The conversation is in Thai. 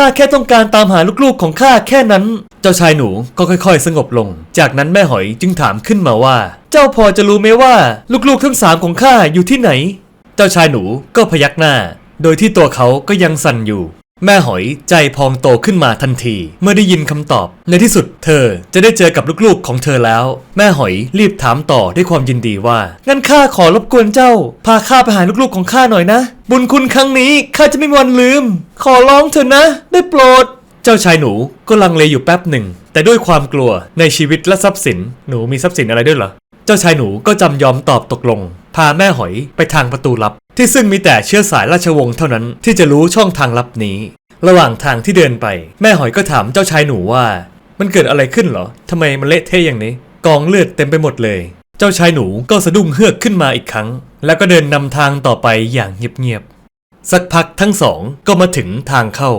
ข้าแค่ต้องการตามหาลูกๆของข้าแค่นั้น เจ้าชายหนูก็ค่อยๆ สงบลง จากนั้นแม่หอยจึงถามขึ้นมาว่า เจ้าพอจะรู้ไหมว่าลูกๆทั้งสามของข้าอยู่ที่ไหน เจ้าชายหนูก็พยักหน้า โดยที่ตัวเขาก็ยังสั่นอยู่ แม่หอยใจพองโตขึ้นมาทันที เมื่อได้ยินคำตอบ ในที่สุดเธอจะได้เจอกับลูกๆของเธอแล้ว แม่หอยรีบถามต่อด้วยความยินดีว่า งั้นข้าขอรบกวนเจ้า พาข้าไปหาลูกๆของข้าหน่อยนะ บุญคุณครั้งนี้ข้าจะไม่มีวันลืม ขอร้องเถอะนะ ได้โปรด เจ้าชายหนูก็ลังเลอยู่แป๊บหนึ่ง แต่ด้วยความกลัวในชีวิตและทรัพย์สิน หนูมีทรัพย์สินอะไรด้วยเหรอ เจ้าชายหนูก็จำยอมตอบตกลง พาแม่หอยไปทางประตูลับ ที่ซึ่งมีแต่เชื้อสายราชวงศ์เท่านั้นที่จะรู้ช่องทางลับนี้ ระหว่างทางที่เดินไป แม่หอยก็ถามเจ้าชายหนูว่า มันเกิดอะไรขึ้นเหรอทำไมมันเละเทะอย่างนี้ กองเลือดเต็มไปหมดเลย เจ้าชายหนูก็สะดุ้งเฮือกขึ้นมาอีกครั้ง แล้วก็เดินนำทางต่อไปอย่างเงียบๆสักพักทั้งสองก็มาถึงทางเข้า